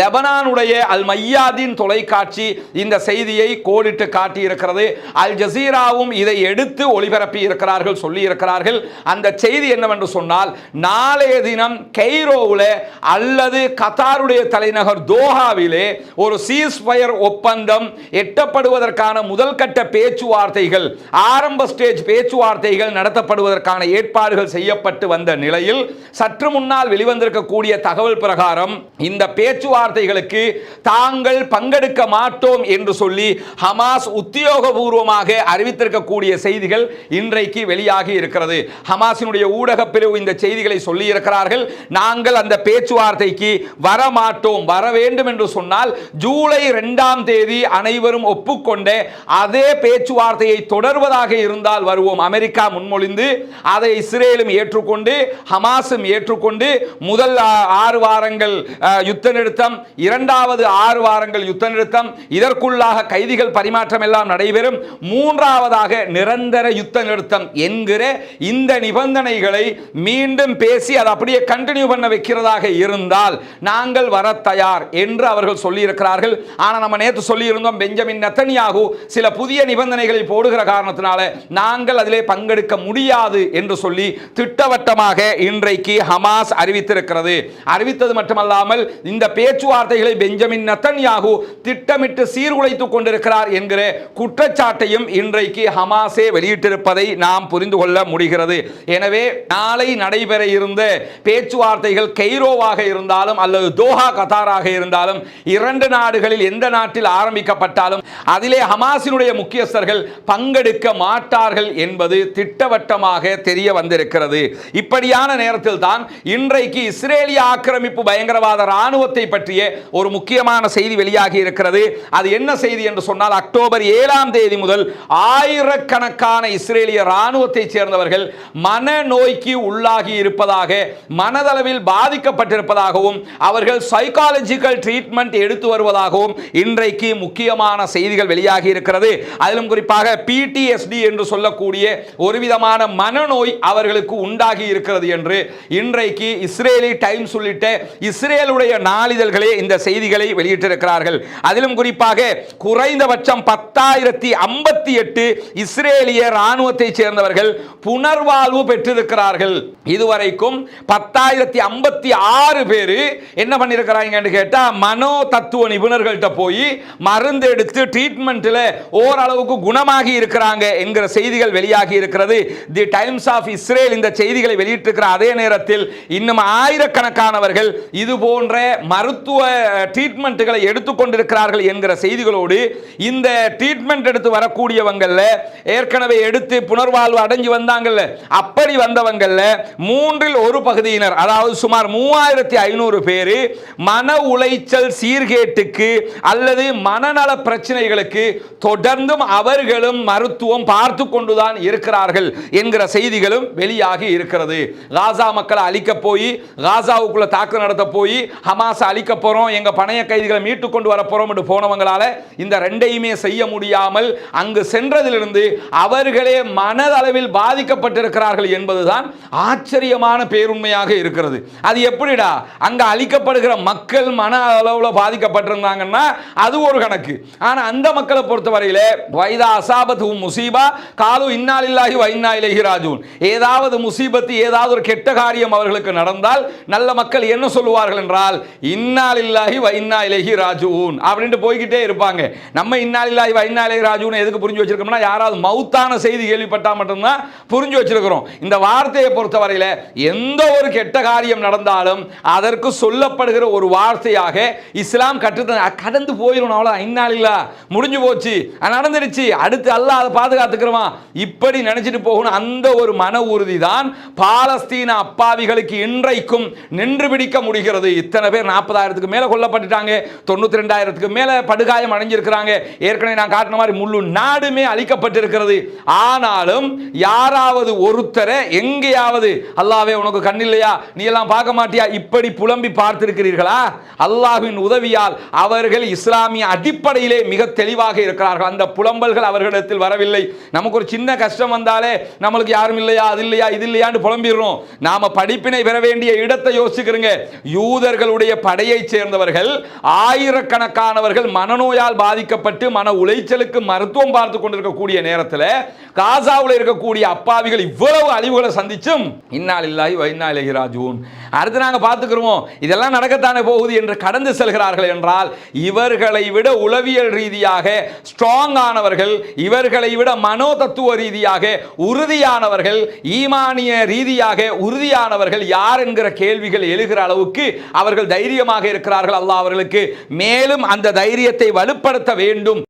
லெபனானுடைய அல் மையாதீன் தொலைக்காட்சி இந்த செய்தியை கோடிட்டு காட்டியிருக்கிறது. அல் ஜசீராவும் இதை எடுத்து ஒளிபரப்பி இருக்கிறார்கள் சொல்லி இருக்கிறார்கள் அந்த செய்தி என்னவென்று சொன்னால் நாளைய தினம் கெய்ரோவில் அல்லது கத்தாருடைய தலைநகர் தோஹாவிலே ஒரு சீஸ்ஃபயர் ஒப்பந்தம் எட்டப்படுவதற்கான முதல் கட்ட பேச்சுவார்த்தைகள் ஆரம்ப ஸ்டேஜ் பேச்சுவார்த்தைகள் நடத்தப்படுவதற்கான ஏற்பாடுகள் செய்யப்பட்டு வந்த நிலையில் சற்று முன்னால் வெளிவந்திருக்கக்கூடிய தகவல் பிரகாரம் இந்த பேச்சுவார்த்தை பேச்சுவார்த்தைகளுக்கு தாங்கள் பங்கெடுக்க மாட்டோம் என்று சொல்லி ஹமாஸ் உத்தியோகபூர்வமாக அறிவித்திருக்கக்கூடிய செய்திகள் இன்றைக்கு வெளியாகி இருக்கிறது. ஹமாஸினுடைய ஊடக பிரிவு இந்த செய்திகளை சொல்லி இருக்கிறார்கள் நாங்கள் அந்த பேச்சுவார்த்தைக்கு வர மாட்டோம் வர வேண்டும் என்று சொன்னால் ஜூலை இரண்டாம் தேதி அனைவரும் ஒப்புக்கொண்ட அதே பேச்சுவார்த்தையை தொடர்வதாக இருந்தால் வருவோம். அமெரிக்கா முன்மொழிந்து அதை இஸ்ரேலும் ஏற்றுக்கொண்டு ஹமாஸும் ஏற்றுக்கொண்டு முதல் ஆறு வாரங்கள் யுத்த நிறுத்தம் நிறுத்தம் இரண்டாவது ஆறு வாரங்கள் யுத்த நிறுத்தம் இதற்குள்ளாக கைதிகள் பரிமாற்றம் எல்லாம் நடைபெறும். மூன்றாவதாக நிரந்தர யுத்த நிறுத்தம் என்கிற இந்த நிபந்தனைகளை மீண்டும் பேசி அதை அப்படியே கண்டினியூ பண்ண வைக்கிறதாக இருந்தால் நாங்கள் வர தயார் என்று அவர்கள் சொல்லியிருக்கிறார்கள். ஆனால் நம்ம நேற்று சொல்லியிருந்தோம் பெஞ்சமின் நத்தனியாகு சில புதிய நிபந்தனைகளை போடுகிற காரணத்தினால நாங்கள் அதிலே பங்கெடுக்க முடியாது என்று சொல்லி திட்டவட்டமாக இன்றைக்கு ஹமாஸ் அறிவித்திருக்கிறது. அறிவித்தது மட்டுமல்லாமல் இந்த பேச்சு பேச்சுவார்த்தைகளை பெஞ்சமின் நெத்தன்யாகு திட்டமிட்டு சீர்குலைத்துக் கொண்டிருக்கிறார் என்கிற குற்றச்சாட்டையும் இன்றைக்கு ஹமாஸே வெளியிட்டிருப்பதை நாம் புரிந்து கொள்ள முடிகிறது. எனவே நாளை நடைபெற இருந்த பேச்சுவார்த்தைகள் கெய்ரோவாக இருந்தாலும் அல்லது தோஹா கத்தாராக இருந்தாலும் இரண்டு நாடுகளில் எந்த நாட்டில் ஆரம்பிக்கப்பட்டாலும் அதிலே ஹமாஸினுடைய முக்கியஸ்தர்கள் பங்கெடுக்க மாட்டார்கள் என்பது திட்டவட்டமாக தெரிய வந்திருக்கிறது. இப்படியான நேரத்தில் தான் இன்றைக்கு இஸ்ரேலிய ஆக்கிரமிப்பு பயங்கரவாத ராணுவத்தை பற்றிய ஒரு முக்கியமான செய்தி வெளியாகி இருக்கிறது. அது என்ன செய்தி என்று சொன்னால் அக்டோபர் ஏழாம் தேதி முதல் ஆயிரக்கணக்கான இஸ்ரேலிய இராணுவத்தைச் சேர்ந்தவர்கள் மனநோய்க்கு உள்ளாகி இருப்பதாக மனதளவில் பாதிக்கப்பட்டிருப்பதாகவும் அவர்கள் சைக்காலஜிக்கல் ட்ரீட்மெண்ட் எடுத்து வருவதாகவும் இன்றைக்கு முக்கியமான செய்திகள் வெளியாகி இருக்கிறது. அதிலும் குறிப்பாக பிடிஎஸ்டி என்று சொல்லக்கூடிய ஒரு விதமான மனநோய் அவர்களுக்கு உண்டாகி இருக்கிறது என்று இன்றைக்கு இஸ்ரேலி டைம்ஸ் உள்ளிட்ட இஸ்ரேலுடைய நாளிதழ்கள் இந்த செய்திகளை வெளியிட்டிருக்கிறார்கள். அதிலும் குறிப்பாக குறைந்தபட்சம் பத்தாயிரத்தி ஐம்பத்தி எட்டு இஸ்ரேலிய ராணுவத்தை சேர்ந்தவர்கள் புனர்வாழ்வு பெற்றிருக்கிறார்கள். இதுவரைக்கும் பத்தாயிரத்தி ஐம்பத்தி ஆறு பேர் என்ன பண்ணியிருக்கிறாங்கன்னு கேட்டால் மனோ தத்துவ நிபுணர்கள்ட்ட போய் மருந்து எடுத்து ட்ரீட்மெண்ட்டில் ஓரளவுக்கு குணமாகி இருக்கிறாங்க என்கிற செய்திகள் வெளியாகி இருக்கிறது. தி டைம்ஸ் ஆஃப் இஸ்ரேல் இந்த செய்திகளை வெளியிட்டிருக்கிற அதே நேரத்தில் இன்னும் ஆயிரக்கணக்கானவர்கள் இது போன்ற மருத்துவ ட்ரீட்மெண்ட்டுகளை எடுத்துக்கொண்டிருக்கிறார்கள் என்கிற செய்திகளோடு இந்த ட்ரீட்மெண்ட் எடுத்து வரக்கூடியவங்கள ஏற்கனவே எடுத்து புனர்வாழ்வு அடைஞ்சு வந்தாங்கல்ல அப்படி வந்தவங்கள்ல மூன்றில் ஒரு பகுதியினர் அதாவது சுமார் மூவாயிரத்தி ஐநூறு பேர் மன உளைச்சல் சீர்கேட்டுக்கு அல்லது மனநல பிரச்சனைகளுக்கு தொடர்ந்தும் அவர்களும் மருத்துவம் பார்த்து கொண்டுதான் இருக்கிறார்கள் என்கிற செய்திகளும் வெளியாகி இருக்கிறது. காசா மக்களை அழிக்க போய் காசாவுக்குள்ள தாக்கு நடத்த போய் ஹமாஸ் அழிக்க போகிறோம் எங்கள் பணைய கைதிகளை மீட்டு கொண்டு வர போகிறோம் என்று போனவங்களால இந்த ரெண்டையுமே செய்ய முடியாமல் அங்கு சென்றதிலிருந்து அவர்களே மனதளவில் பாதிக்கப்பட்டிருக்கிறார்கள் என்பதுதான் ஆச்சரியமான பேருண்மையாக இருக்கிறது. அது எப்படிடா? அங்க அழிக்கப்படுகிற மக்கள் மன அளவில் பாதிக்கப்பட்டிருந்தாங்கன்னா அது ஒரு கணக்கு. ஆனா அந்த மக்களை பொறுத்தவரையில வைதா அசாபத்து முசீபா காலு இன்னாலில்லாஹி வைன்னா இலகி ராஜூன். ஏதாவது முசீபத்து ஏதாவது ஒரு கெட்ட காரியம் அவர்களுக்கு நடந்தால் நல்ல மக்கள் என்ன சொல்லுவார்கள் என்றால் இன்னாலில்லாஹி வைன்னா இலகி ராஜுவூன் அப்படின்ட்டு போய்கிட்டே இருப்பாங்க. நம்ம இன்னாலில்லாஹி வைன்னா இலகி ராஜுவூன் எதுக்கு புரிஞ்சு வச்சிருக்கோம்னா யாராவது மௌத்தான செய்தி கேள்விப்பட்டால் மட்டும்தான் புரிஞ்சு வச்சிருக்கிறோம். இந்த வார்த்தையை பொறுத்தவரையில எந்த ஒரு கெட்ட காரியம் நடந்தாலும் அதற்கு சொல்லப்படுகிற ஒரு வார்த்தையாக இஸ்லாம் கற்று கடந்து போயிடும் அவ்வளோ இன்னாலில்லா முடிஞ்சு போச்சு. அது நடந்துருச்சு அடுத்து அல்ல அதை பாதுகாத்துக்கிறோமா இப்படி நினைச்சிட்டு போகணும். அந்த ஒரு மன உறுதி தான் பாலஸ்தீன அப்பாவிகளுக்கு இன்றைக்கும் நின்று பிடிக்க முடிகிறது. இத்தனை பேர் நாற்பதாயிரம் நாற்பதாயிரத்துக்கு மேலே கொல்லப்பட்டுட்டாங்க. தொண்ணூத்தி ரெண்டாயிரத்துக்கு மேல படுகாயம் அடைஞ்சிருக்கிறாங்க. ஏற்கனவே நான் காட்டின மாதிரி முழு நாடுமே அழிக்கப்பட்டிருக்கிறது. ஆனாலும் யாராவது ஒருத்தரை எங்கேயாவது அல்லாவே உனக்கு கண்ணில்லையா நீ எல்லாம் பார்க்க மாட்டியா? இப்படி புலம்பி பார்த்திருக்கிறீர்களா? அல்லாஹ்வின் உதவியால் அவர்கள் இஸ்லாமிய அடிப்படையிலே மிக தெளிவாக இருக்கிறார்கள். அந்த புலம்பல்கள் அவர்களிடத்தில் வரவில்லை. நமக்கு ஒரு சின்ன கஷ்டம் வந்தாலே நம்மளுக்கு யாரும் இல்லையா அது இல்லையா இது இல்லையான்னு புலம்பிடுறோம். நாம படிப்பினை பெற வேண்டிய இடத்தை யோசிக்கிறோங்க. யூதர்களுடைய படையை பகுதியைச் சேர்ந்தவர்கள் ஆயிரக்கணக்கானவர்கள் மனநோயால் பாதிக்கப்பட்டு மன உளைச்சலுக்கு மருத்துவம் பார்த்து கொண்டிருக்கக்கூடிய நேரத்தில் காசாவில் இருக்கக்கூடிய அப்பாவிகள் இவ்வளவு அழிவுகளை சந்திச்சும் இன்னால் இல்லாய் வைனா இலகி ராஜூன் அடுத்து நாங்கள் பார்த்துக்கிறோம் இதெல்லாம் நடக்கத்தானே போகுது? என்று கடந்து செல்கிறார்கள் என்றால் இவர்களை விட உளவியல் ரீதியாக ஸ்ட்ராங் ஆனவர்கள் இவர்களை விட மனோ தத்துவ ரீதியாக உறுதியானவர்கள் ஈமானிய ரீதியாக உறுதியானவர்கள் யார் என்கிற கேள்விகள் எழுகிற அளவுக்கு அவர்கள் தைரியமாக இருக்கிறார்கள் அல்லாஹ் அவர்களுக்கு. மேலும் அந்த தைரியத்தை வலுப்படுத்த வேண்டும்.